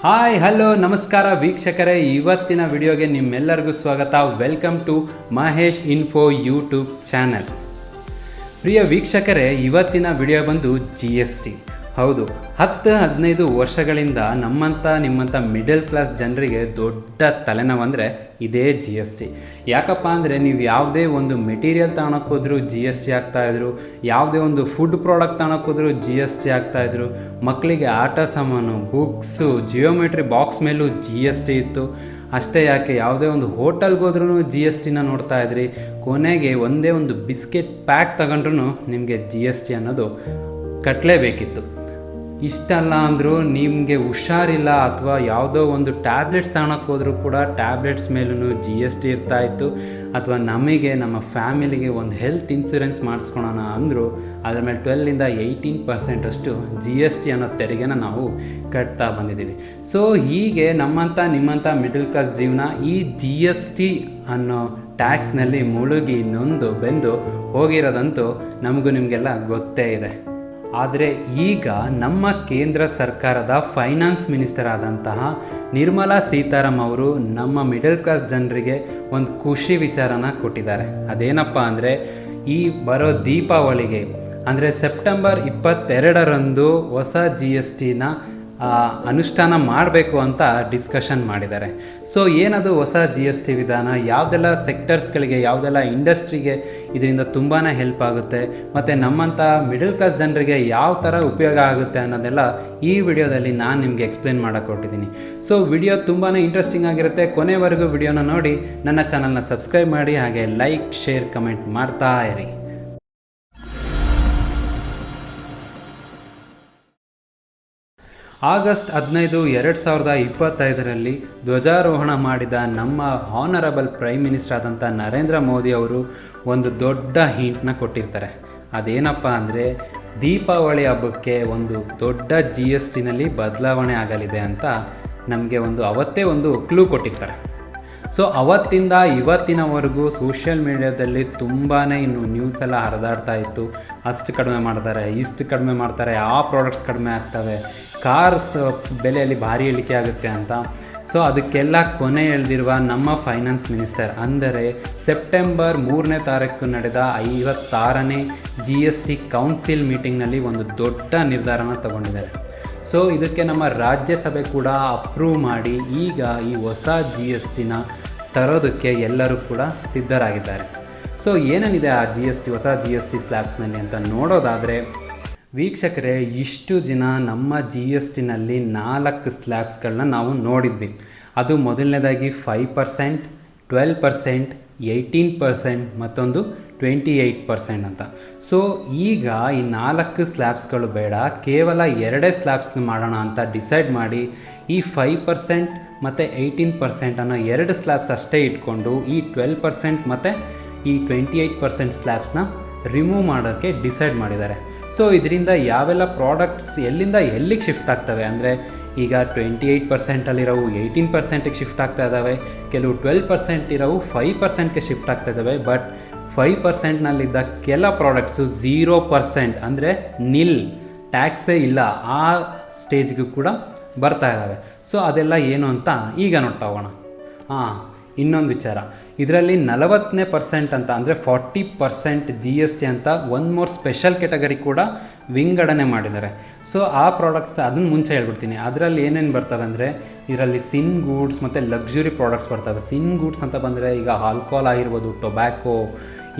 Hi hello ನಮಸ್ಕಾರ ವೀಕ್ಷಕರೇ. ಇವತ್ತಿನ ವಿಡಿಯೋಗೆ ನಿಮ್ಮೆಲ್ಲರಿಗೂ ಸ್ವಾಗತ. Welcome to Mahesh info YouTube channel ಪ್ರಿಯ ವೀಕ್ಷಕರೇ, ಇವತ್ತಿನ ವಿಡಿಯೋ ಬಂದು ಜಿ ಎಸ್ ಟಿ ಹೌದು, ಹತ್ತು ಹದಿನೈದು ವರ್ಷಗಳಿಂದ ನಮ್ಮಂಥ ನಿಮ್ಮಂಥ ಮಿಡಲ್ ಕ್ಲಾಸ್ ಜನರಿಗೆ ದೊಡ್ಡ ತಲೆನೋವು ಅಂದರೆ ಇದೇ ಜಿ ಎಸ್ ಟಿ ಯಾಕಪ್ಪ ಅಂದರೆ ನೀವು ಯಾವುದೇ ಒಂದು ಮೆಟೀರಿಯಲ್ ಹೋದ್ರು ಜಿ ಎಸ್ ಟಿ ಆಗ್ತಾಯಿದ್ರು ಯಾವುದೇ ಒಂದು ಫುಡ್ ಪ್ರಾಡಕ್ಟ್ ಹೋದ್ರು ಜಿ ಎಸ್ ಟಿ ಆಗ್ತಾಯಿದ್ರು ಮಕ್ಕಳಿಗೆ ಆಟ ಸಾಮಾನು ಬುಕ್ಸು ಜಿಯೋಮೆಟ್ರಿ ಬಾಕ್ಸ್ ಮೇಲೂ ಜಿ ಎಸ್ ಟಿ ಇತ್ತು. ಅಷ್ಟೇ ಯಾಕೆ, ಯಾವುದೇ ಒಂದು ಹೋಟೆಲ್ಗೆ ಹೋದ್ರೂ ಜಿ ಎಸ್ ಟಿನ ನೋಡ್ತಾ ಇದ್ರಿ, ಕೊನೆಗೆ ಒಂದೇ ಒಂದು ಬಿಸ್ಕೆಟ್ ಪ್ಯಾಕ್ ತಗೊಂಡ್ರೂ ನಿಮಗೆ ಜಿ ಎಸ್ ಟಿ ಅನ್ನೋದು ಕಟ್ಟಲೇಬೇಕಿತ್ತು ಇಷ್ಟಲ್ಲ ಅಂದರೂ ನಿಮಗೆ ಹುಷಾರಿಲ್ಲ ಅಥವಾ ಯಾವುದೋ ಒಂದು ಟ್ಯಾಬ್ಲೆಟ್ಸ್ ತಗೊಳಕ್ಕೆ ಹೋದರೂ ಕೂಡ ಟ್ಯಾಬ್ಲೆಟ್ಸ್ ಮೇಲೂ ಜಿ ಎಸ್ ಟಿ ಇರ್ತಾ ಇತ್ತು. ಅಥವಾ ನಮಗೆ, ನಮ್ಮ ಫ್ಯಾಮಿಲಿಗೆ ಒಂದು ಹೆಲ್ತ್ ಇನ್ಸೂರೆನ್ಸ್ ಮಾಡಿಸ್ಕೊಳೋಣ ಅಂದರೂ ಅದ್ರ ಮೇಲೆ ಟ್ವೆಲ್ಲಿಂದ ಏಯ್ಟೀನ್ ಪರ್ಸೆಂಟ್ ಅಷ್ಟು ಜಿ ಎಸ್ ಟಿ ಅನ್ನೋ ತೆರಿಗೆನ ನಾವು ಕಟ್ತಾ ಬಂದಿದ್ದೀವಿ. ಸೊ ಹೀಗೆ ನಮ್ಮಂಥ, ನಿಮ್ಮಂಥ ಮಿಡಲ್ ಕ್ಲಾಸ್ ಜೀವನ ಈ ಜಿ ಎಸ್ ಟಿ ಅನ್ನೋ ಟ್ಯಾಕ್ಸ್ನಲ್ಲಿ ಮುಳುಗಿ ನೊಂದು, ಬೆಂದು ಹೋಗಿರೋದಂತೂ ನಮಗೂ ನಿಮಗೆಲ್ಲ ಗೊತ್ತೇ ಇದೆ. ಆದರೆ ಈಗ ನಮ್ಮ ಕೇಂದ್ರ ಸರ್ಕಾರದ ಫೈನಾನ್ಸ್ ಮಿನಿಸ್ಟರ್ ಆದಂತಹ ನಿರ್ಮಲಾ ಸೀತಾರಾಮ್ ಅವರು ನಮ್ಮ ಮಿಡಲ್ ಕ್ಲಾಸ್ ಜನರಿಗೆ ಒಂದು ಖುಷಿ ವಿಚಾರನ ಕೊಟ್ಟಿದ್ದಾರೆ. ಅದೇನಪ್ಪ ಅಂದರೆ ಈ ಬರೋ ದೀಪಾವಳಿಗೆ, ಅಂದರೆ ಸೆಪ್ಟೆಂಬರ್ ಇಪ್ಪತ್ತೆರಡರಂದು ಹೊಸ ಜಿ ಎಸ್ ಟಿನ ಅನುಷ್ಠಾನ ಮಾಡಬೇಕು ಅಂತ ಡಿಸ್ಕಷನ್ ಮಾಡಿದ್ದಾರೆ. ಸೊ ಏನದು ಹೊಸ ಜಿ ಎಸ್ ಟಿ ವಿಧಾನ? ಯಾವುದೆಲ್ಲ ಸೆಕ್ಟರ್ಸ್ಗಳಿಗೆ ಯಾವುದೆಲ್ಲ ಇಂಡಸ್ಟ್ರಿಗೆ ಇದರಿಂದ ತುಂಬಾ ಹೆಲ್ಪ್ ಆಗುತ್ತೆ? ಮತ್ತು ನಮ್ಮಂಥ ಮಿಡಲ್ ಕ್ಲಾಸ್ ಜನರಿಗೆ ಯಾವ ಥರ ಉಪಯೋಗ ಆಗುತ್ತೆ ಅನ್ನೋದೆಲ್ಲ ಈ ವಿಡಿಯೋದಲ್ಲಿ ನಾನು ನಿಮಗೆ ಎಕ್ಸ್ಪ್ಲೇನ್ ಮಾಡೋಕೆ ಕೊಟ್ಟಿದ್ದೀನಿ ಸೊ ವಿಡಿಯೋ ತುಂಬಾ ಇಂಟ್ರೆಸ್ಟಿಂಗ್ ಆಗಿರುತ್ತೆ. ಕೊನೆವರೆಗೂ ವಿಡಿಯೋನ ನೋಡಿ, ನನ್ನ ಚಾನಲ್ನ ಸಬ್ಸ್ಕ್ರೈಬ್ ಮಾಡಿ, ಹಾಗೆ ಲೈಕ್ ಶೇರ್ ಕಮೆಂಟ್ ಮಾಡ್ತಾ ಇರಿ. ಆಗಸ್ಟ್ ಹದಿನೈದು, ಎರಡು ಸಾವಿರದ ಇಪ್ಪತ್ತೈದರಲ್ಲಿ ಧ್ವಜಾರೋಹಣ ಮಾಡಿದ ನಮ್ಮ ಹಾನರಬಲ್ ಪ್ರೈಮ್ ಮಿನಿಸ್ಟರ್ ಆದಂಥ ನರೇಂದ್ರ ಮೋದಿ ಅವರು ಒಂದು ದೊಡ್ಡ ಹಿಂಟ್ನ ಕೊಟ್ಟಿರ್ತಾರೆ. ಅದೇನಪ್ಪ ಅಂದರೆ, ದೀಪಾವಳಿ ಹಬ್ಬಕ್ಕೆ ಒಂದು ದೊಡ್ಡ ಜಿ ಎಸ್ ಟಿನಲ್ಲಿ ಬದಲಾವಣೆ ಆಗಲಿದೆ ಅಂತ ನಮಗೆ ಒಂದು, ಅವತ್ತೇ ಒಂದು ಕ್ಲೂ ಕೊಟ್ಟಿರ್ತಾರೆ. ಸೊ ಅವತ್ತಿಂದ ಇವತ್ತಿನವರೆಗೂ ಸೋಷಿಯಲ್ ಮೀಡಿಯಾದಲ್ಲಿ ತುಂಬಾ ಇನ್ನು ನ್ಯೂಸ್ ಎಲ್ಲ ಹರಿದಾಡ್ತಾ ಇತ್ತು. ಅಷ್ಟು ಕಡಿಮೆ ಮಾಡ್ತಾರೆ, ಇಷ್ಟು ಕಡಿಮೆ ಮಾಡ್ತಾರೆ, ಆ ಪ್ರಾಡಕ್ಟ್ಸ್ ಕಡಿಮೆ ಆಗ್ತವೆ. ಕಾರ್ಸ್ ಬೆಲೆಯಲ್ಲಿ ಭಾರಿ ಇಳಿಕೆ ಆಗುತ್ತೆ ಅಂತ. ಸೊ ಅದಕ್ಕೆಲ್ಲ ಕೊನೆ ಎಳೆದಿರುವ ನಮ್ಮ ಫೈನಾನ್ಸ್ ಮಿನಿಸ್ಟರ್ ಅಂದರೆ ಸೆಪ್ಟೆಂಬರ್ ಮೂರನೇ ತಾರೀಕು ನಡೆದ ಐವತ್ತಾರನೇ ಜಿ ಎಸ್ ಟಿ ಕೌನ್ಸಿಲ್ ಮೀಟಿಂಗ್ನಲ್ಲಿ ಒಂದು ದೊಡ್ಡ ನಿರ್ಧಾರನ ತಗೊಂಡಿದ್ದಾರೆ. ಸೊ ಇದಕ್ಕೆ ನಮ್ಮ ರಾಜ್ಯಸಭೆ ಕೂಡ ಅಪ್ರೂವ್ ಮಾಡಿ ಈಗ ಈ ಹೊಸ ಜಿ ಎಸ್ ಟಿನ ತರೋದಕ್ಕೆ ಎಲ್ಲರೂ ಕೂಡ ಸಿದ್ಧರಾಗಿದ್ದಾರೆ. ಸೊ ಏನೇನಿದೆ ಆ ಜಿ ಎಸ್ ಟಿ ಹೊಸ ಜಿ ಎಸ್ ಟಿ ಸ್ಲ್ಯಾಬ್ಸ್ನಲ್ಲಿ ಅಂತ ನೋಡೋದಾದರೆ, ವೀಕ್ಷಕರೇ, ಇಷ್ಟು ದಿನ ನಮ್ಮ ಜಿ ಎಸ್ ಟಿನಲ್ಲಿ ನಾಲ್ಕು ಸ್ಲ್ಯಾಬ್ಸ್ಗಳನ್ನ ನಾವು ನೋಡಿದ್ವಿ. ಅದು ಮೊದಲನೇದಾಗಿ five percent twelve percent eighteen percent ಮತ್ತೊಂದು ಟ್ವೆಂಟಿ ಏಯ್ಟ್ ಪರ್ಸೆಂಟ್ ಅಂತ. ಸೊ ಈಗ ಈ ನಾಲ್ಕು ಸ್ಲ್ಯಾಬ್ಸ್ಗಳು ಬೇಡ, ಕೇವಲ ಎರಡೇ ಸ್ಲ್ಯಾಬ್ಸ್ ಮಾಡೋಣ ಅಂತ ಡಿಸೈಡ್ ಮಾಡಿ ಈ ಫೈವ್ ಪರ್ಸೆಂಟ್ ಮತ್ತು ಏಯ್ಟೀನ್ ಪರ್ಸೆಂಟನ್ನು ಎರಡು ಸ್ಲ್ಯಾಬ್ಸ್ ಅಷ್ಟೇ ಇಟ್ಕೊಂಡು ಈ ಟ್ವೆಲ್ ಪರ್ಸೆಂಟ್ ಮತ್ತು ಈ ಟ್ವೆಂಟಿ ಏಯ್ಟ್ ಪರ್ಸೆಂಟ್ ಸ್ಲ್ಯಾಬ್ಸ್ನ ರಿಮೂವ್ ಮಾಡೋಕ್ಕೆ ಡಿಸೈಡ್ ಮಾಡಿದ್ದಾರೆ. ಸೊ ಇದರಿಂದ ಯಾವೆಲ್ಲ ಪ್ರಾಡಕ್ಟ್ಸ್ ಎಲ್ಲಿಂದ ಎಲ್ಲಿಗೆ ಶಿಫ್ಟ್ ಆಗ್ತವೆ ಅಂದರೆ ಈಗ ಟ್ವೆಂಟಿ ಏಯ್ಟ್ ಪರ್ಸೆಂಟಲ್ಲಿರೋವು ಏಯ್ಟೀನ್ ಪರ್ಸೆಂಟಿಗೆ ಶಿಫ್ಟ್ ಆಗ್ತಾ ಇದ್ದಾವೆ ಕೆಲವು ಟ್ವೆಲ್ ಪರ್ಸೆಂಟ್ ಇರೋವು ಫೈವ್ ಪರ್ಸೆಂಟ್ಗೆ ಶಿಫ್ಟ್ ಆಗ್ತಾ ಇದ್ದಾವೆ ಬಟ್ ಫೈವ್ ಪರ್ಸೆಂಟ್ನಲ್ಲಿದ್ದ ಕೆಲ ಪ್ರಾಡಕ್ಟ್ಸು ಝೀರೋ ಪರ್ಸೆಂಟ್ ಅಂದರೆ ನಿಲ್ ಟ್ಯಾಕ್ಸೇ ಇಲ್ಲ, ಆ ಸ್ಟೇಜ್ಗೂ ಕೂಡ ಬರ್ತಾ ಇದ್ದಾವೆ ಸೊ ಅದೆಲ್ಲ ಏನು ಅಂತ ಈಗ ನೋಡ್ತಾ ಹೋಗೋಣ. ಹಾಂ, ಇನ್ನೊಂದು ವಿಚಾರ. ಇದರಲ್ಲಿ ನಲವತ್ತನೇ ಪರ್ಸೆಂಟ್ ಅಂತ, ಅಂದರೆ forty percent G S T ಅಂತ ಒಂದು ಮೋರ್ ಸ್ಪೆಷಲ್ ಕೆಟಗರಿ ಕೂಡ ವಿಂಗಡಣೆ ಮಾಡಿದ್ದಾರೆ. ಸೊ ಆ ಪ್ರಾಡಕ್ಟ್ಸ್ ಅದನ್ನು ಮುಂಚೆ ಹೇಳ್ಬಿಡ್ತೀನಿ. ಅದರಲ್ಲಿ ಏನೇನು ಬರ್ತವೆ ಅಂದರೆ, ಇದರಲ್ಲಿ ಸಿನ್ ಗೂಡ್ಸ್ ಮತ್ತು ಲಕ್ಸುರಿ ಪ್ರಾಡಕ್ಟ್ಸ್ ಬರ್ತವೆ. ಸಿನ್ ಗೂಡ್ಸ್ ಅಂತ ಬಂದರೆ ಈಗ ಆಲ್ಕೋಹಾಲ್ ಆಗಿರ್ಬೋದು ಟೊಬ್ಯಾಕೋ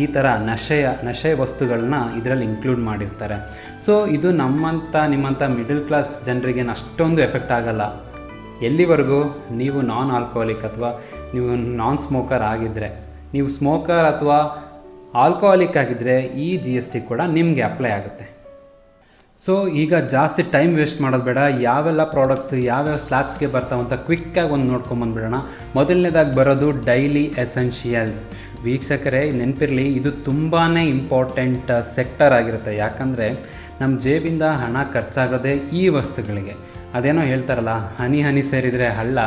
ಈ ಥರ ನಶೆಯ, ನಶೆ ವಸ್ತುಗಳನ್ನ ಇದರಲ್ಲಿ ಇನ್ಕ್ಲೂಡ್ ಮಾಡಿರ್ತಾರೆ. ಸೊ ಇದು ನಮ್ಮಂಥ ನಿಮ್ಮಂಥ ಮಿಡಲ್ ಕ್ಲಾಸ್ ಜನರಿಗೆ ಅಷ್ಟೊಂದು ಎಫೆಕ್ಟ್ ಆಗಲ್ಲ. ಎಲ್ಲಿವರೆಗೂ ನೀವು ನಾನ್ ಆಲ್ಕೋಹಾಲಿಕ್ ಅಥವಾ ನೀವು ನಾನ್ ಸ್ಮೋಕರ್ ಆಗಿದ್ದರೆ ನೀವು ಸ್ಮೋಕರ್ ಅಥವಾ ಆಲ್ಕೋಹಾಲಿಕ್ ಆಗಿದ್ದರೆ ಈ ಜಿ ಎಸ್ ಟಿ ಕೂಡ ನಿಮಗೆ ಅಪ್ಲೈ ಆಗುತ್ತೆ. ಸೊ ಈಗ ಜಾಸ್ತಿ ಟೈಮ್ ವೇಸ್ಟ್ ಮಾಡೋದು ಬೇಡ. ಯಾವೆಲ್ಲ ಪ್ರಾಡಕ್ಟ್ಸ್ ಯಾವ್ಯಾವ ಸ್ಲ್ಯಾಬ್ಸ್ಗೆ ಬರ್ತಾವಂತ ಕ್ವಿಕ್ಕಾಗಿ ಒಂದು ನೋಡ್ಕೊಂಬಂದ್ಬಿಡೋಣ ಮೊದಲನೇದಾಗಿ ಬರೋದು ಡೈಲಿ ಎಸೆನ್ಷಿಯಲ್ಸ್ ವೀಕ್ಷಕರೇ, ನೆನಪಿರಲಿ, ಇದು ತುಂಬಾ ಇಂಪಾರ್ಟೆಂಟ್ ಸೆಕ್ಟರ್ ಆಗಿರುತ್ತೆ. ಯಾಕಂದರೆ ನಮ್ಮ ಜೇಬಿಂದ ಹಣ ಖರ್ಚಾಗೋದೇ ಈ ವಸ್ತುಗಳಿಗೆ. ಅದೇನೋ ಹೇಳ್ತಾರಲ್ಲ, ಹನಿ ಹನಿ ಸೇರಿದರೆ ಹಳ್ಳ,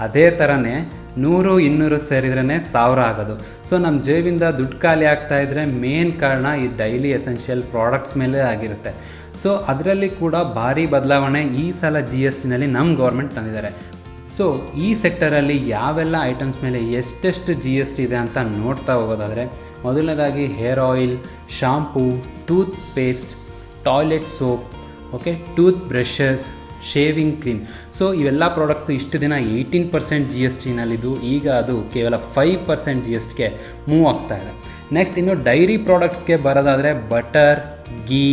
ಅದೇ ಥರನೇ ನೂರು ಇನ್ನೂರು ಸೇರಿದ್ರೇ ಸಾವಿರ ಆಗೋದು. ಸೊ ನಮ್ಮ ಜೇಬಿಂದ ದುಡ್ಡು ಖಾಲಿ ಆಗ್ತಾ ಇದ್ದರೆ ಮೇನ್ ಕಾರಣ ಈ ಡೈಲಿ ಎಸೆನ್ಷಿಯಲ್ ಪ್ರಾಡಕ್ಟ್ಸ್ ಮೇಲೆ ಆಗಿರುತ್ತೆ. ಸೊ ಅದರಲ್ಲಿ ಕೂಡ ಭಾರಿ ಬದಲಾವಣೆ ಈ ಸಲ ಜಿ ಎಸ್ ಟಿನಲ್ಲಿ ನಮ್ಮ ಗೌರ್ಮೆಂಟ್ ತಂದಿದ್ದಾರೆ. ಸೊ ಈ ಸೆಕ್ಟರಲ್ಲಿ ಯಾವೆಲ್ಲ ಐಟಮ್ಸ್ ಮೇಲೆ ಎಷ್ಟೆಷ್ಟು ಜಿ ಎಸ್ ಟಿ ಇದೆ ಅಂತ ನೋಡ್ತಾ ಹೋಗೋದಾದರೆ, ಮೊದಲನೇದಾಗಿ hair oil shampoo toothpaste toilet soap okay toothbrushes shaving cream so ಇವೆಲ್ಲ ಪ್ರಾಡಕ್ಟ್ಸು ಇಷ್ಟು ದಿನ ಏಯ್ಟೀನ್ ಪರ್ಸೆಂಟ್ ಜಿ ಎಸ್ ಟಿನಲ್ಲಿದ್ದು ಈಗ ಅದು ಕೇವಲ ಫೈವ್ ಪರ್ಸೆಂಟ್ ಜಿ ಎಸ್ ಟಿಗೆ ಮೂವ್ ಆಗ್ತಾ ಇದೆ. ನೆಕ್ಸ್ಟ್ ಇನ್ನು ಡೈರಿ ಪ್ರಾಡಕ್ಟ್ಸ್ಗೆ ಬರೋದಾದರೆ ಬಟರ್ ಗೀ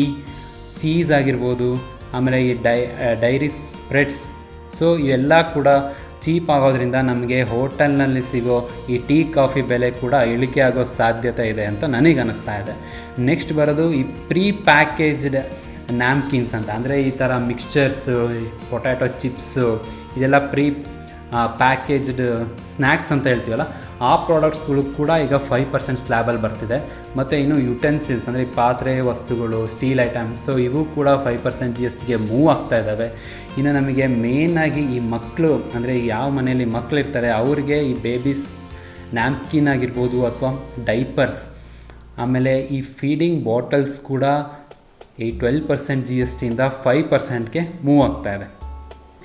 ಚೀಸ್ ಆಗಿರ್ಬೋದು, ಆಮೇಲೆ ಈ ಡೈ ಡೈರಿ ಸ್ಪ್ರೆಡ್ಸ್ ಸೊ ಇವೆಲ್ಲ ಕೂಡ ಚೀಪ್ ಆಗೋದ್ರಿಂದ ನಮಗೆ ಹೋಟೆಲ್ನಲ್ಲಿ ಸಿಗೋ ಈ ಟೀ, ಕಾಫಿ ಬೆಲೆ ಕೂಡ ಇಳಿಕೆ ಆಗೋ ಸಾಧ್ಯತೆ ಇದೆ ಅಂತ ನನಗೆ ಅನ್ನಿಸ್ತಾ ಇದೆ. ನೆಕ್ಸ್ಟ್ ಬರೋದು ಈ ಪ್ರೀ ಪ್ಯಾಕೇಜ್ಡ್ ನ್ಯಾಮ್ಕಿನ್ಸ್ ಅಂತ. ಅಂದರೆ ಈ ಥರ ಮಿಕ್ಸ್ಚರ್ಸು ಪೊಟ್ಯಾಟೊ ಚಿಪ್ಸು ಇದೆಲ್ಲ ಪ್ರೀ ಪ್ಯಾಕೇಜ್ಡ್ ಸ್ನ್ಯಾಕ್ಸ್ ಅಂತ ಹೇಳ್ತೀವಲ್ಲ, ಆ ಪ್ರಾಡಕ್ಟ್ಸ್ಗಳು ಕೂಡ ಈಗ ಫೈವ್ ಪರ್ಸೆಂಟ್ ಸ್ಲ್ಯಾಬಲ್ಲಿ ಬರ್ತಿದೆ. ಮತ್ತು ಇನ್ನು ಯುಟೆನ್ಸಿಲ್ಸ್ ಅಂದರೆ ಪಾತ್ರೆ, ವಸ್ತುಗಳು ಸ್ಟೀಲ್ ಐಟಮ್ಸ್ ಸೊ ಇವು ಕೂಡ ಫೈವ್ ಪರ್ಸೆಂಟ್ ಜಿ ಎಸ್ ಟಿಗೆ ಮೂವ್ ಆಗ್ತಾ ಇದ್ದಾವೆ. ಇನ್ನು ನಮಗೆ ಮೇಯ್ನಾಗಿ ಈ ಮಕ್ಕಳು ಅಂದರೆ ಯಾವ ಮನೆಯಲ್ಲಿ ಮಕ್ಕಳು ಇರ್ತಾರೆ, ಅವ್ರಿಗೆ ಈ ಬೇಬೀಸ್ ನ್ಯಾಪ್ಕಿನ್ ಆಗಿರ್ಬೋದು ಅಥವಾ ಡೈಪರ್ಸ್ ಆಮೇಲೆ ಈ ಫೀಡಿಂಗ್ ಬಾಟಲ್ಸ್ ಕೂಡ ಈ ಟ್ವೆಲ್ ಪರ್ಸೆಂಟ್ ಜಿ ಎಸ್ ಟಿಯಿಂದ ಫೈವ್ ಪರ್ಸೆಂಟ್ಗೆ ಮೂವ್ ಆಗ್ತಾ ಇದೆ.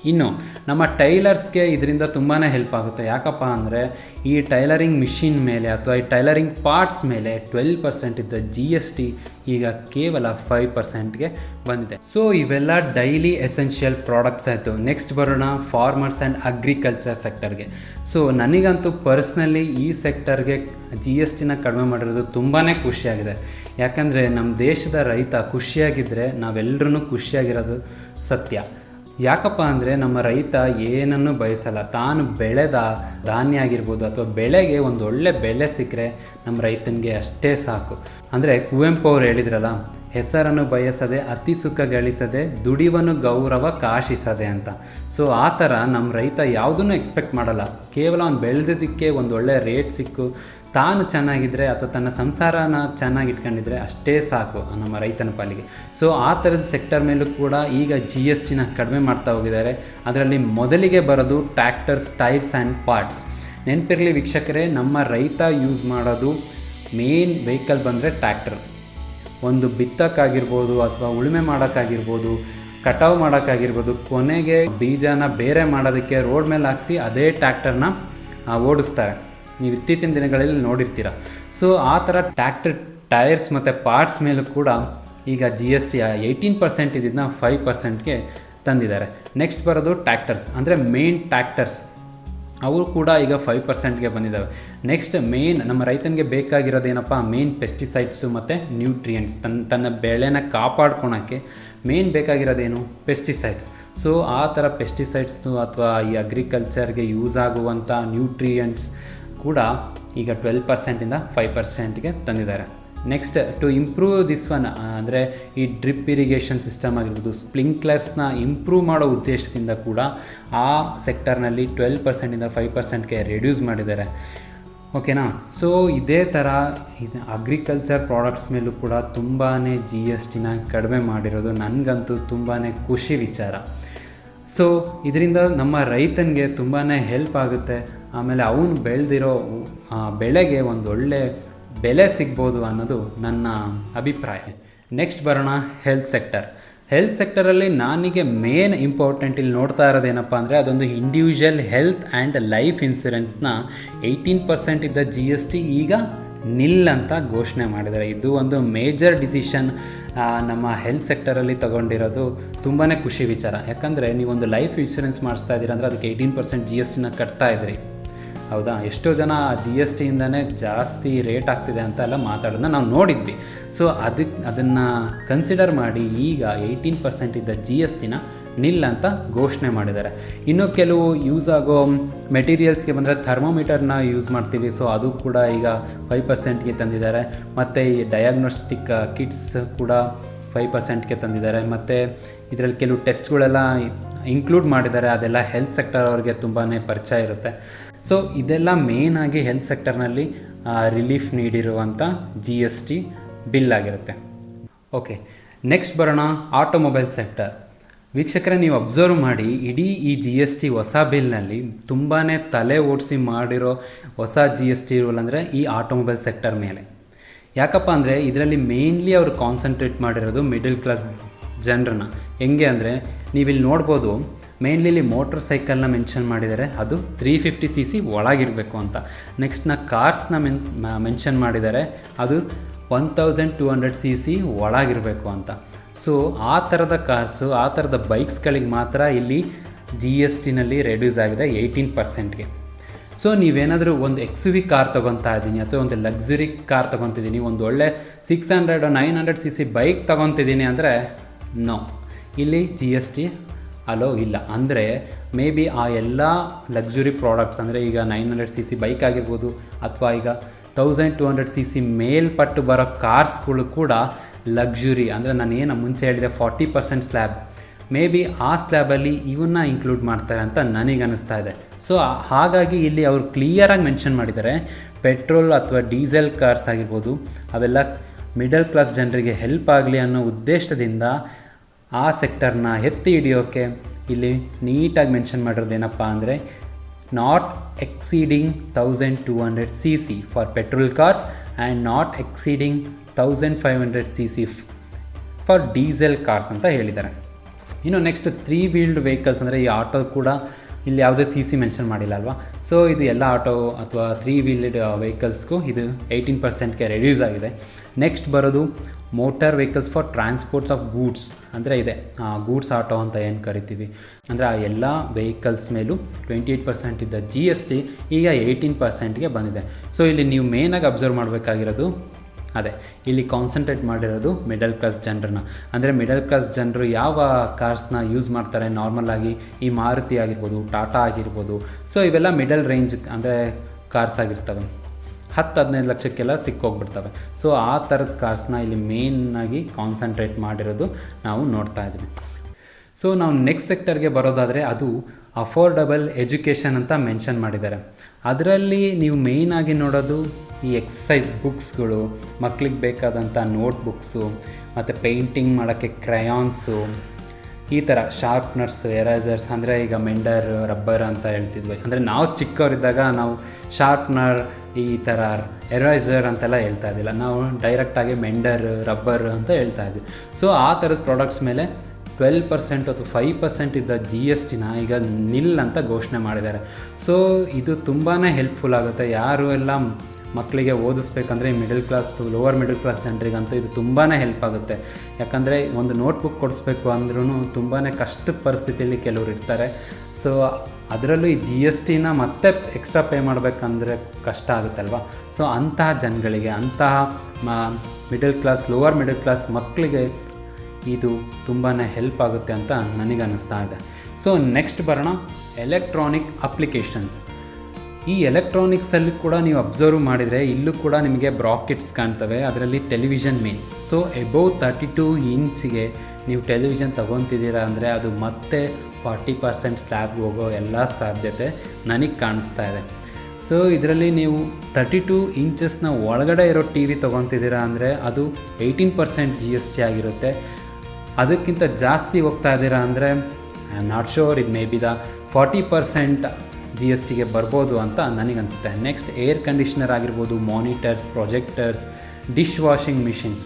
ಇನ್ನು ನಮ್ಮ ಟೈಲರ್ಸ್ಗೆ ಇದರಿಂದ ತುಂಬಾ ಹೆಲ್ಪ್ ಆಗುತ್ತೆ. ಯಾಕಪ್ಪ ಅಂದರೆ ಈ ಟೈಲರಿಂಗ್ ಮಿಷಿನ್ ಮೇಲೆ ಅಥವಾ ಈ ಟೈಲರಿಂಗ್ ಪಾರ್ಟ್ಸ್ ಮೇಲೆ ಟ್ವೆಲ್ ಪರ್ಸೆಂಟ್ ಇದ್ದ ಜಿ ಎಸ್ ಟಿ ಈಗ ಕೇವಲ ಫೈವ್ ಪರ್ಸೆಂಟ್ಗೆ ಬಂದಿದೆ. ಸೊ ಇವೆಲ್ಲ ಡೈಲಿ ಎಸೆನ್ಷಿಯಲ್ ಪ್ರಾಡಕ್ಟ್ಸ್ ಆಯಿತು. ನೆಕ್ಸ್ಟ್ ಬರೋಣ ಫಾರ್ಮರ್ಸ್ ಆ್ಯಂಡ್ ಅಗ್ರಿಕಲ್ಚರ್ ಸೆಕ್ಟರ್ಗೆ ಸೊ ನನಗಂತೂ ಪರ್ಸ್ನಲಿ ಈ ಸೆಕ್ಟರ್ಗೆ ಜಿ ಎಸ್ ಟಿನ ಕಡಿಮೆ ಮಾಡಿರೋದು ತುಂಬಾ ಖುಷಿಯಾಗಿದೆ. ಯಾಕಂದರೆ ನಮ್ಮ ದೇಶದ ರೈತ ಖುಷಿಯಾಗಿದ್ದರೆ ನಾವೆಲ್ಲರೂ ಖುಷಿಯಾಗಿರೋದು ಸತ್ಯ. ಯಾಕಪ್ಪ ಅಂದರೆ ನಮ್ಮ ರೈತ ಏನನ್ನು ಬಯಸಲ್ಲ. ತಾನು ಬೆಳೆದ ಧಾನ್ಯ ಆಗಿರ್ಬೋದು ಅಥವಾ ಬೆಳೆಗೆ ಒಂದು ಒಳ್ಳೆ ಬೆಲೆ ಸಿಕ್ಕರೆ ನಮ್ಮ ರೈತನಿಗೆ ಅಷ್ಟೇ ಸಾಕು. ಅಂದರೆ ಕುವೆಂಪು ಅವ್ರು ಹೇಳಿದ್ರಲ್ಲ ಹೆಸರನ್ನು ಬಯಸದೆ, ಅತಿ ಸುಖ ಗಳಿಸದೆ ದುಡಿವನು ಗೌರವ ಕಾಶಿಸದೆ ಅಂತ. ಸೊ ಆ ಥರ ನಮ್ಮ ರೈತ ಯಾವುದನ್ನು ಎಕ್ಸ್ಪೆಕ್ಟ್ ಮಾಡಲ್ಲ. ಕೇವಲ ಅವ್ನು ಬೆಳೆದಿದ್ದಕ್ಕೆ ಒಂದು ಒಳ್ಳೆ ರೇಟ್ ಸಿಕ್ಕು. ತಾನು ಚೆನ್ನಾಗಿದ್ದರೆ ಅಥವಾ ತನ್ನ ಸಂಸಾರನ ಚೆನ್ನಾಗಿ ಇಟ್ಕೊಂಡಿದ್ರೆ ಅಷ್ಟೇ ಸಾಕು ನಮ್ಮ ರೈತನ ಪಾಲಿಗೆ. ಸೊ ಆ ಥರದ ಸೆಕ್ಟರ್ ಮೇಲೂ ಕೂಡ ಈಗ ಜಿ ಎಸ್ ಟಿನ ಕಡಿಮೆ ಮಾಡ್ತಾ ಹೋಗಿದ್ದಾರೆ. ಅದರಲ್ಲಿ ಮೊದಲಿಗೆ ಬರೋದು ಟ್ರ್ಯಾಕ್ಟರ್ಸ್ ಟೈರ್ಸ್ ಆ್ಯಂಡ್ ಪಾರ್ಟ್ಸ್ ನೆನಪಿರಲಿ ವೀಕ್ಷಕರೇ, ನಮ್ಮ ರೈತ ಯೂಸ್ ಮಾಡೋದು ಮೇನ್ ವೆಹಿಕಲ್ ಬಂದರೆ ಟ್ರ್ಯಾಕ್ಟರ್ ಒಂದು ಬಿತ್ತಕ್ಕಾಗಿರ್ಬೋದು ಅಥವಾ ಉಳುಮೆ ಮಾಡೋಕ್ಕಾಗಿರ್ಬೋದು, ಕಟಾವು ಮಾಡೋಕ್ಕಾಗಿರ್ಬೋದು, ಕೊನೆಗೆ ಬೀಜನ ಬೇರೆ ಮಾಡೋದಕ್ಕೆ ರೋಡ್ ಮೇಲೆ ಹಾಕ್ಸಿ ಅದೇ ಟ್ಯಾಕ್ಟರ್ನ ಓಡಿಸ್ತಾರೆ. ನೀವು ಇತ್ತೀಚಿನ ದಿನಗಳಲ್ಲಿ ನೋಡಿರ್ತೀರ. ಸೊ, ಆ ಥರ ಟ್ಯಾಕ್ಟರ್ ಟೈರ್ಸ್ ಮತ್ತು ಪಾರ್ಟ್ಸ್ ಮೇಲೂ ಕೂಡ ಈಗ G S T eighteen percent ಇದ್ದಿದ್ದನ್ನ ಫೈವ್ ಪರ್ಸೆಂಟ್ಗೆ ತಂದಿದ್ದಾರೆ. ನೆಕ್ಸ್ಟ್ ಬರೋದು ಟ್ಯಾಕ್ಟರ್ಸ್ ಅಂದರೆ ಮೇನ್ ಟ್ರ್ಯಾಕ್ಟರ್ಸ್ ಅವು ಕೂಡ ಈಗ ಫೈವ್ ಪರ್ಸೆಂಟ್ಗೆ ಬಂದಿದ್ದಾವೆ ನೆಕ್ಸ್ಟ್ ಮೇನ್ ನಮ್ಮ ರೈತನಿಗೆ ಬೇಕಾಗಿರೋದೇನಪ್ಪ ಮೇನ್ ಪೆಸ್ಟಿಸೈಡ್ಸು ಮತ್ತು ನ್ಯೂಟ್ರಿಯೆಂಟ್ಸ್ ತನ್ನ ತನ್ನ ಬೆಳೆನ ಕಾಪಾಡ್ಕೊಳಕ್ಕೆ ಮೇನ್ ಬೇಕಾಗಿರೋದೇನು ಪೆಸ್ಟಿಸೈಡ್ಸ್ ಸೊ ಆ ಥರ ಪೆಸ್ಟಿಸೈಡ್ಸ್ದು ಅಥವಾ ಈ ಅಗ್ರಿಕಲ್ಚರ್ಗೆ ಯೂಸ್ ಆಗುವಂಥ ನ್ಯೂಟ್ರಿಯೆಂಟ್ಸ್ ಕೂಡ ಈಗ ಟ್ವೆಲ್ ಪರ್ಸೆಂಟಿಂದ ಫೈವ್ ಪರ್ಸೆಂಟ್ಗೆ ತಂದಿದ್ದಾರೆ. Next to improve this one ಅಂದರೆ ಈ ಡ್ರಿಪ್ ಇರಿಗೇಷನ್ ಸಿಸ್ಟಮ್ ಆಗಿರ್ಬೋದು ಸ್ಪ್ರಿಂಕ್ಲರ್ಸ್ನ ಇಂಪ್ರೂವ್ ಮಾಡೋ ಉದ್ದೇಶದಿಂದ ಕೂಡ ಆ ಸೆಕ್ಟರ್ನಲ್ಲಿ ಟ್ವೆಲ್ ಪರ್ಸೆಂಟಿಂದ ಫೈವ್ ಪರ್ಸೆಂಟ್ಗೆ ರೆಡ್ಯೂಸ್ ಮಾಡಿದ್ದಾರೆ. ಓಕೆನಾ ಸೊ ಇದೇ ಥರ ಇದು ಅಗ್ರಿಕಲ್ಚರ್ ಪ್ರಾಡಕ್ಟ್ಸ್ ಮೇಲೂ ಕೂಡ ತುಂಬಾ ಜಿ ಎಸ್ ಟಿನ ಕಡಿಮೆ ಮಾಡಿರೋದು ನನಗಂತೂ ತುಂಬಾ ಖುಷಿ ವಿಚಾರ. ಸೊ ಇದರಿಂದ ನಮ್ಮ ರೈತನಿಗೆ ತುಂಬಾ ಹೆಲ್ಪ್ ಆಗುತ್ತೆ. ಆಮೇಲೆ ಅವನು ಬೆಳೆದಿರೋ ಬೆಳೆಗೆ ಒಂದೊಳ್ಳೆ ಬೆಲೆ ಸಿಗ್ಬೋದು ಅನ್ನೋದು ನನ್ನ ಅಭಿಪ್ರಾಯ. ನೆಕ್ಸ್ಟ್ ಬರೋಣ ಹೆಲ್ತ್ ಸೆಕ್ಟರ್ ಹೆಲ್ತ್ ಸೆಕ್ಟರಲ್ಲಿ ನನಗೆ ಮೇನ್ ಇಂಪಾರ್ಟೆಂಟ್ ಇಲ್ಲಿ ನೋಡ್ತಾ ಇರೋದೇನಪ್ಪ ಅಂದರೆ ಅದೊಂದು ಇಂಡಿವಿಜುವಲ್ ಹೆಲ್ತ್ ಆ್ಯಂಡ್ ಲೈಫ್ ಇನ್ಸೂರೆನ್ಸ್ನ ಏಯ್ಟೀನ್ ಪರ್ಸೆಂಟ್ ಇದ್ದ ಜಿ ಎಸ್ ಟಿ ಈಗ ನಿಲ್ ಅಂತ ಘೋಷಣೆ ಮಾಡಿದ್ದಾರೆ. ಇದು ಒಂದು ಮೇಜರ್ ಡಿಸಿಷನ್ ನಮ್ಮ ಹೆಲ್ತ್ ಸೆಕ್ಟರಲ್ಲಿ ತಗೊಂಡಿರೋದು ತುಂಬಾ ಖುಷಿ ವಿಚಾರ. ಯಾಕಂದರೆ ನೀವೊಂದು ಲೈಫ್ ಇನ್ಶೂರೆನ್ಸ್ ಮಾಡಿಸ್ತಾ ಇದ್ದೀರಾ ಅಂದರೆ ಅದಕ್ಕೆ ಏಯ್ಟೀನ್ ಪರ್ಸೆಂಟ್ ಜಿ ಎಸ್ ಟಿನ ಕಟ್ತಾ ಇದ್ರಿ. ಹೌದಾ? ಎಷ್ಟೋ ಜನ ಜಿ ಎಸ್ ಟಿಯಿಂದನೇ ಜಾಸ್ತಿ ರೇಟ್ ಆಗ್ತಿದೆ ಅಂತ ಎಲ್ಲ ಮಾತಾಡೋದನ್ನ ನಾವು ನೋಡಿದ್ವಿ. ಸೊ ಅದಕ್ಕೆ ಅದನ್ನು ಕನ್ಸಿಡರ್ ಮಾಡಿ ಈಗ ಏಯ್ಟೀನ್ ಪರ್ಸೆಂಟ್ ಇದ್ದ ಜಿ ಎಸ್ ಟಿನ ನಿಲ್ ಅಂತ ಘೋಷಣೆ ಮಾಡಿದ್ದಾರೆ. ಇನ್ನು ಕೆಲವು ಯೂಸ್ ಆಗೋ ಮೆಟೀರಿಯಲ್ಸ್ಗೆ ಬಂದರೆ ಥರ್ಮೋಮೀಟರ್ನ ಯೂಸ್ ಮಾಡ್ತೀವಿ. ಸೊ ಅದು ಕೂಡ ಈಗ ಫೈವ್ ಪರ್ಸೆಂಟ್ಗೆ ತಂದಿದ್ದಾರೆ. ಮತ್ತು ಈ ಡಯಾಗ್ನೋಸ್ಟಿಕ್ ಕಿಟ್ಸ್ ಕೂಡ ಫೈವ್ ಪರ್ಸೆಂಟ್ಗೆ ತಂದಿದ್ದಾರೆ. ಮತ್ತು ಇದರಲ್ಲಿ ಕೆಲವು ಟೆಸ್ಟ್ಗಳೆಲ್ಲ ಇನ್ಕ್ಲೂಡ್ ಮಾಡಿದ್ದಾರೆ. ಅದೆಲ್ಲ ಹೆಲ್ತ್ ಸೆಕ್ಟರ್ ಅವ್ರಿಗೆ ತುಂಬಾ ಪರಿಚಯ ಇರುತ್ತೆ. ಸೊ ಇದೆಲ್ಲ ಮೇಯ್ನಾಗಿ ಹೆಲ್ತ್ ಸೆಕ್ಟರ್ನಲ್ಲಿ ರಿಲೀಫ್ ನೀಡಿರುವಂಥ ಜಿ ಎಸ್ ಟಿ ಬಿಲ್ ಆಗಿರುತ್ತೆ. ಓಕೆ ನೆಕ್ಸ್ಟ್ ಬರೋಣ ಆಟೋಮೊಬೈಲ್ ಸೆಕ್ಟರ್ ವೀಕ್ಷಕರೇ, ನೀವು ಅಬ್ಸರ್ವ್ ಮಾಡಿ, ಇಡೀ ಈ ಜಿ ಎಸ್ ಟಿ ಹೊಸ ಬಿಲ್ನಲ್ಲಿ ತುಂಬಾ ತಲೆ ಓಡಿಸಿ ಮಾಡಿರೋ ಹೊಸ ಜಿ ಎಸ್ ಟಿ ರೂಲ್ ಅಂದರೆ ಈ ಆಟೋಮೊಬೈಲ್ ಸೆಕ್ಟರ್ ಮೇಲೆ. ಯಾಕಪ್ಪ ಅಂದರೆ, ಇದರಲ್ಲಿ ಮೇನ್ಲಿ ಅವರು ಕಾನ್ಸಂಟ್ರೇಟ್ ಮಾಡಿರೋದು ಮಿಡಲ್ ಕ್ಲಾಸ್ ಜನರನ್ನ. ಹೆಂಗೆ ಅಂದರೆ, ನೀವಿಲ್ಲಿ ನೋಡ್ಬೋದು ಮೇನ್ಲಿ ಇಲ್ಲಿ ಮೋಟ್ರ್ ಸೈಕಲ್ನ ಮೆನ್ಷನ್ ಮಾಡಿದ್ದಾರೆ. ಅದು ತ್ರೀ ಫಿಫ್ಟಿ ಸಿ ಸಿ ಒಳಗಿರಬೇಕು ಅಂತ. ನೆಕ್ಸ್ಟ್ನ ಕಾರ್ಸ್ನ ಮೆನ್ ಮೆನ್ಷನ್ ಮಾಡಿದ್ದಾರೆ. ಅದು one thousand two hundred C C ಒಳಗಿರಬೇಕು ಅಂತ. ಸೊ ಆ ಥರದ ಕಾರ್ಸು ಆ ಥರದ ಬೈಕ್ಸ್ಗಳಿಗೆ ಮಾತ್ರ ಇಲ್ಲಿ ಜಿ ಎಸ್ ಟಿನಲ್ಲಿ ರೆಡ್ಯೂಸ್ ಆಗಿದೆ ಏಯ್ಟೀನ್ ಪರ್ಸೆಂಟ್ಗೆ ಸೊ ನೀವೇನಾದರೂ ಒಂದು ಎಕ್ಸ್ ವಿ ಕಾರ್ ತೊಗೊತಾ ಇದ್ದೀನಿ ಅಥವಾ ಒಂದು ಲಕ್ಸುರಿ ಕಾರ್ ತೊಗೊತಿದ್ದೀನಿ, ಒಂದು ಒಳ್ಳೆ six hundred nine hundred C C bike ತೊಗೊತಿದ್ದೀನಿ ಅಂದರೆ ನೋ ಇಲ್ಲಿ ಜಿ ಎಸ್ ಟಿ ಅಲೋ ಇಲ್ಲ. ಅಂದರೆ ಮೇ ಬಿ ಆ ಎಲ್ಲ ಲಕ್ಸುರಿ ಪ್ರಾಡಕ್ಟ್ಸ್ ಅಂದರೆ ಈಗ nine hundred C C bike ಆಗಿರ್ಬೋದು, ಅಥವಾ ಈಗ thousand two hundred C C ಮೇಲ್ಪಟ್ಟು ಬರೋ ಕಾರ್ಸ್ಗಳು ಕೂಡ ಲಕ್ಸುರಿ ಅಂದರೆ ನಾನು ಏನು ಮುಂಚೆ ಹೇಳಿದೆ forty percent slab may be ಆ ಸ್ಲ್ಯಾಬಲ್ಲಿ ಇವನ್ನ ಇನ್ಕ್ಲೂಡ್ ಮಾಡ್ತಾರೆ ಅಂತ ನನಗೆ ಅನ್ನಿಸ್ತಾ ಇದೆ. ಸೊ ಹಾಗಾಗಿ ಇಲ್ಲಿ ಅವರು ಕ್ಲಿಯರಾಗಿ ಮೆನ್ಷನ್ ಮಾಡಿದ್ದಾರೆ ಪೆಟ್ರೋಲ್ ಅಥವಾ ಡೀಸೆಲ್ ಕಾರ್ಸ್ ಆಗಿರ್ಬೋದು, ಅವೆಲ್ಲ ಮಿಡಲ್ ಕ್ಲಾಸ್ ಜನರಿಗೆ ಹೆಲ್ಪ್ ಆಗಲಿ ಅನ್ನೋ ಉದ್ದೇಶದಿಂದ ಆ ಸೆಕ್ಟರ್ನ ಎತ್ತಿ ಹಿಡಿಯೋಕ್ಕೆ ಇಲ್ಲಿ ನೀಟಾಗಿ ಮೆನ್ಷನ್ ಮಾಡಿರೋದೇನಪ್ಪ ಅಂದರೆ not exceeding thousand two hundred C C for petrol cars and not exceeding thousand five hundred C C for diesel cars ಅಂತ ಹೇಳಿದ್ದಾರೆ. ಇನ್ನು ನೆಕ್ಸ್ಟ್ ತ್ರೀ ವೀಲ್ಡ್ ವೆಹಿಕಲ್ಸ್ ಅಂದರೆ ಈ ಆಟೋ ಕೂಡ ಇಲ್ಲಿ ಯಾವುದೇ ಸಿ ಸಿ ಮೆನ್ಷನ್ ಮಾಡಿಲ್ಲ ಅಲ್ವಾ? ಸೊ ಇದು ಎಲ್ಲ ಆಟೋ ಅಥವಾ ತ್ರೀ ವೀಲ್ಡ್ ವೆಹಿಕಲ್ಸ್ಗೂ ಇದು ಏಯ್ಟೀನ್ ಪರ್ಸೆಂಟ್ಗೆ ರೆಡ್ಯೂಸ್ ಆಗಿದೆ. ನೆಕ್ಸ್ಟ್ ಬರೋದು motor vehicles for transports of goods ಅಂದರೆ ಇದೆ. ಗೂಡ್ಸ್ ಆಟೋ ಅಂತ ಏನು ಕರಿತೀವಿ? ಅಂದರೆ ಆ ಎಲ್ಲ ವೆಹಿಕಲ್ಸ್ ಮೇಲೂ ಟ್ವೆಂಟಿ ಏಯ್ಟ್ ಪರ್ಸೆಂಟ್ ಇದ್ದ ಜಿ ಎಸ್ ಟಿ ಈಗ ಏಯ್ಟೀನ್ ಪರ್ಸೆಂಟ್ಗೆ ಬಂದಿದೆ. ಸೊ ಇಲ್ಲಿ ನೀವು ಮೇನಾಗಿ ಅಬ್ಸರ್ವ್ ಮಾಡಬೇಕಾಗಿರೋದು ಅದೇ. ಇಲ್ಲಿ ಕಾನ್ಸಂಟ್ರೇಟ್ ಮಾಡಿರೋದು ಮಿಡಲ್ ಕ್ಲಾಸ್ ಜನರನ್ನ. ಅಂದರೆ ಮಿಡಲ್ ಕ್ಲಾಸ್ ಜನರು ಯಾವ ಕಾರ್ಸ್ನ ಯೂಸ್ ಮಾಡ್ತಾರೆ? ನಾರ್ಮಲ್ ಆಗಿ ಈ ಮಾರುತಿ ಆಗಿರ್ಬೋದು ಟಾಟಾ ಆಗಿರ್ಬೋದು. ಸೊ ಇವೆಲ್ಲ ಮಿಡಲ್ ರೇಂಜ್ ಅಂದರೆ ಕಾರ್ಸ್ ಆಗಿರ್ತವೆ. ಹತ್ತು ಹದಿನೈದು ಲಕ್ಷಕ್ಕೆಲ್ಲ ಸಿಕ್ಕೋಗ್ಬಿಡ್ತವೆ. ಸೊ ಆ ಥರದ ಕಾರ್ಸ್ನ ಇಲ್ಲಿ ಮೇಯ್ನಾಗಿ ಕಾನ್ಸಂಟ್ರೇಟ್ ಮಾಡಿರೋದು ನಾವು ನೋಡ್ತಾ ಇದ್ದೀವಿ. ಸೊ ನಾವು ನೆಕ್ಸ್ಟ್ ಸೆಕ್ಟರ್ಗೆ ಬರೋದಾದರೆ ಅದು ಅಫೋರ್ಡಬಲ್ ಎಜುಕೇಷನ್ ಅಂತ ಮೆನ್ಷನ್ ಮಾಡಿದ್ದಾರೆ. ಅದರಲ್ಲಿ ನೀವು ಮೇಯ್ನಾಗಿ ನೋಡೋದು ಈ ಎಕ್ಸಸೈಸ್ ಬುಕ್ಸ್ಗಳು ಮಕ್ಕಳಿಗೆ ಬೇಕಾದಂಥ ನೋಟ್ಬುಕ್ಸು ಮತ್ತು ಪೇಂಟಿಂಗ್ ಮಾಡೋಕ್ಕೆ ಕ್ರಯಾನ್ಸು ಈ ಥರ ಶಾರ್ಪ್ನರ್ಸ್ ಎರೇಸರ್ಸ್ ಅಂದರೆ ಈಗ ಮೆಂಡರ್, ರಬ್ಬರ್ ಅಂತ ಹೇಳ್ತಿದ್ವಿ. ಅಂದರೆ ನಾವು ಚಿಕ್ಕವರಿದ್ದಾಗ ನಾವು ಶಾರ್ಪ್ನರ್ ಈ ಥರ ಎರೈಸರ್ ಅಂತೆಲ್ಲ ಹೇಳ್ತಾ ಇದ್ದಿಲ್ಲ. ನಾವು ಡೈರೆಕ್ಟಾಗಿ ಮೆಂಡರ್, ರಬ್ಬರ್ ಅಂತ ಹೇಳ್ತಾ ಇದ್ವಿ. ಸೊ ಆ ಥರದ ಪ್ರಾಡಕ್ಟ್ಸ್ ಮೇಲೆ ಟ್ವೆಲ್ ಪರ್ಸೆಂಟ್ ಅಥವಾ ಫೈವ್ ಪರ್ಸೆಂಟ್ ಇದ್ದ ಜಿ ಎಸ್ ಟಿನ ಈಗ ನಿಲ್ ಅಂತ ಘೋಷಣೆ ಮಾಡಿದ್ದಾರೆ. ಸೊ ಇದು ತುಂಬಾ ಹೆಲ್ಪ್ಫುಲ್ ಆಗುತ್ತೆ. ಯಾರು ಎಲ್ಲ ಮಕ್ಕಳಿಗೆ ಓದಿಸ್ಬೇಕಂದ್ರೆ middle class lower middle class ಜನರಿಗಂತೂ ಇದು ತುಂಬಾ ಹೆಲ್ಪ್ ಆಗುತ್ತೆ. ಯಾಕಂದರೆ ಒಂದು ನೋಟ್ಬುಕ್ ಕೊಡಿಸ್ಬೇಕು ಅಂದ್ರೂ ತುಂಬಾ ಕಷ್ಟದ ಪರಿಸ್ಥಿತಿಯಲ್ಲಿ ಕೆಲವರು ಇರ್ತಾರೆ. ಸೊ ಅದರಲ್ಲೂ ಈ ಜಿ ಎಸ್ ಟಿನ ಮತ್ತೆ ಎಕ್ಸ್ಟ್ರಾ ಪೇ ಮಾಡಬೇಕಂದ್ರೆ ಕಷ್ಟ ಆಗುತ್ತಲ್ವ ಸೊ ಅಂತಹ ಜನಗಳಿಗೆ, ಅಂತಹ middle class lower middle class ಮಕ್ಕಳಿಗೆ ಇದು ತುಂಬಾ ಹೆಲ್ಪ್ ಆಗುತ್ತೆ ಅಂತ ನನಗೆ ಅನ್ನಿಸ್ತಾ ಇದೆ. ಸೊ ನೆಕ್ಸ್ಟ್ ಬರೋಣ ಎಲೆಕ್ಟ್ರಾನಿಕ್ ಅಪ್ಲಿಕೇಶನ್ಸ್ ಈ ಎಲೆಕ್ಟ್ರಾನಿಕ್ಸಲ್ಲಿ ಕೂಡ ನೀವು ಅಬ್ಸರ್ವ್ ಮಾಡಿದರೆ ಇಲ್ಲೂ ಕೂಡ ನಿಮಗೆ ಬ್ರಾಕೆಟ್ಸ್ ಕಾಣ್ತವೆ, ಅದರಲ್ಲಿ television main so above thirty two ಇಂಚ್ಗೆ ನೀವು ಟೆಲಿವಿಷನ್ ತೊಗೊತಿದ್ದೀರಾ ಅಂದರೆ ಅದು ಮತ್ತೆ ಫಾರ್ಟಿ ಪರ್ಸೆಂಟ್ ಸ್ಲ್ಯಾಬ್ಗೆ ಹೋಗೋ ಎಲ್ಲ ಸಾಧ್ಯತೆ ನನಗೆ ಕಾಣಿಸ್ತಾ ಇದೆ. ಸೊ ಇದರಲ್ಲಿ ನೀವು ತರ್ಟಿ ಟು ಇಂಚಸ್ನ ಒಳಗಡೆ ಇರೋ ಟಿ ವಿ ತೊಗೊತಿದ್ದೀರಾ ಅಂದರೆ ಅದು eighteen percent G S T ಆಗಿರುತ್ತೆ. ಅದಕ್ಕಿಂತ ಜಾಸ್ತಿ ಹೋಗ್ತಾ ಇದ್ದೀರಾ ಅಂದರೆ ಐ ಆಮ್ ನಾಟ್ ಶೋರ್ ಇದು may be the forty percent G S ಟಿಗೆ ಬರ್ಬೋದು ಅಂತ ನನಗನ್ಸುತ್ತೆ. ನೆಕ್ಸ್ಟ್ ಏರ್ ಕಂಡೀಷನರ್ ಆಗಿರ್ಬೋದು monitors projectors dish washing machines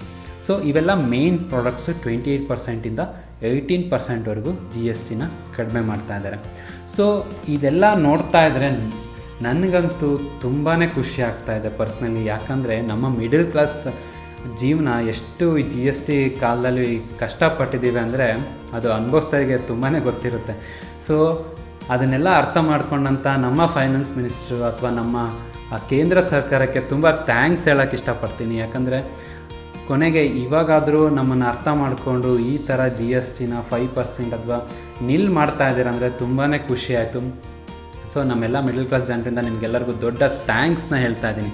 so ಇವೆಲ್ಲ ಮೇನ್ ಪ್ರಾಡಕ್ಟ್ಸು ಟ್ವೆಂಟಿ ಏಯ್ಟ್ ಪರ್ಸೆಂಟಿಂದ ಏಯ್ಟೀನ್ ಪರ್ಸೆಂಟ್ವರೆಗೂ ಜಿ ಎಸ್ ಟಿನ ಕಡಿಮೆ ಮಾಡ್ತಾ ಇದ್ದಾರೆ. ಸೊ ಇದೆಲ್ಲ ನೋಡ್ತಾ ಇದ್ದರೆ ನನಗಂತೂ ತುಂಬಾ ಖುಷಿ ಆಗ್ತಾ ಇದೆ ಪರ್ಸ್ನಲಿ ಯಾಕಂದರೆ ನಮ್ಮ ಮಿಡಲ್ ಕ್ಲಾಸ್ ಜೀವನ ಎಷ್ಟು ಈ ಜಿ ಎಸ್ ಟಿ ಕಾಲದಲ್ಲಿ ಕಷ್ಟಪಟ್ಟಿದ್ದೀವಿ ಅಂದರೆ ಅದು ಅನುಭವಿಸ್ತಾರಿಗೆ ತುಂಬಾ ಗೊತ್ತಿರುತ್ತೆ. ಸೊ ಅದನ್ನೆಲ್ಲ ಅರ್ಥ ಮಾಡ್ಕೊಂಡಂಥ ನಮ್ಮ ಫೈನಾನ್ಸ್ ಮಿನಿಸ್ಟ್ರು ಅಥವಾ ನಮ್ಮ ಕೇಂದ್ರ ಸರ್ಕಾರಕ್ಕೆ ತುಂಬ ಥ್ಯಾಂಕ್ಸ್ ಹೇಳೋಕ್ಕೆ ಇಷ್ಟಪಡ್ತೀನಿ. ಯಾಕಂದರೆ ಕೊನೆಗೆ ಇವಾಗಾದರೂ ನಮ್ಮನ್ನು ಅರ್ಥ ಮಾಡಿಕೊಂಡು ಈ ಥರ ಜಿ ಎಸ್ ಟಿನ ಫೈವ್ ಪರ್ಸೆಂಟ್ ಅಥವಾ ನಿಲ್ ಮಾಡ್ತಾ ಇದ್ದೀರ ಅಂದರೆ ತುಂಬಾ ಖುಷಿಯಾಯಿತು ಸೊ ನಮ್ಮೆಲ್ಲ ಮಿಡಲ್ ಕ್ಲಾಸ್ ಜನರಿಂದ ನಿಮಗೆಲ್ಲರಿಗೂ ದೊಡ್ಡ ಥ್ಯಾಂಕ್ಸ್ನ ಹೇಳ್ತಾ ಇದ್ದೀನಿ.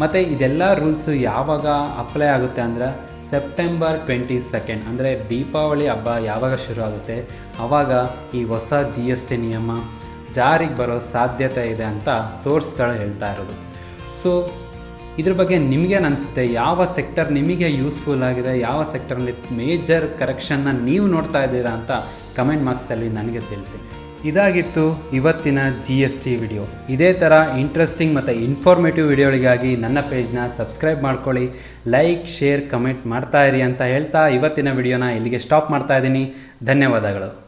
ಮತ್ತು ಇದೆಲ್ಲ ರೂಲ್ಸು ಯಾವಾಗ ಅಪ್ಲೈ ಆಗುತ್ತೆ ಅಂದರೆ ಸೆಪ್ಟೆಂಬರ್ ಟ್ವೆಂಟಿ ಸೆಕೆಂಡ್ ಅಂದರೆ ದೀಪಾವಳಿ ಹಬ್ಬ ಯಾವಾಗ ಶುರು ಆಗುತ್ತೆ? ಆವಾಗ ಈ ಹೊಸ ಜಿ ಎಸ್ ಟಿ ನಿಯಮ ಜಾರಿಗೆ ಬರೋ ಸಾಧ್ಯತೆ ಇದೆ ಅಂತ ಸೋರ್ಸ್ಗಳು ಹೇಳ್ತಾ ಇರೋದು. ಸೊ ಇದ್ರ ಬಗ್ಗೆ ನಿಮಗೇನು ಅನಿಸುತ್ತೆ? ಯಾವ ಸೆಕ್ಟರ್ ನಿಮಗೆ ಯೂಸ್ಫುಲ್ ಆಗಿದೆ? ಯಾವ ಸೆಕ್ಟರ್ನಲ್ಲಿ ಮೇಜರ್ ಕರೆಕ್ಷನ್ನ ನೀವು ನೋಡ್ತಾ ಇದ್ದೀರಾ ಅಂತ ಕಮೆಂಟ್ ಮಾರ್ಕ್ಸಲ್ಲಿ ನನಗೆ ತಿಳಿಸಿ. ಇದಾಗಿತ್ತು ಇವತ್ತಿನ ಜಿ ಎಸ್ ಟಿ ವಿಡಿಯೋ ಇದೇ ಥರ ಇಂಟ್ರೆಸ್ಟಿಂಗ್ ಮತ್ತು ಇನ್ಫಾರ್ಮೇಟಿವ್ ವಿಡಿಯೋಗಳಿಗಾಗಿ ನನ್ನ ಪೇಜ್ನ ಸಬ್ಸ್ಕ್ರೈಬ್ ಮಾಡ್ಕೊಳ್ಳಿ. ಲೈಕ್ ಶೇರ್ ಕಮೆಂಟ್ ಮಾಡ್ತಾ ಇರಿ ಅಂತ ಹೇಳ್ತಾ ಇವತ್ತಿನ ವಿಡಿಯೋನ ಇಲ್ಲಿಗೆ ಸ್ಟಾಪ್ ಮಾಡ್ತಾ ಇದ್ದೀನಿ. ಧನ್ಯವಾದಗಳು.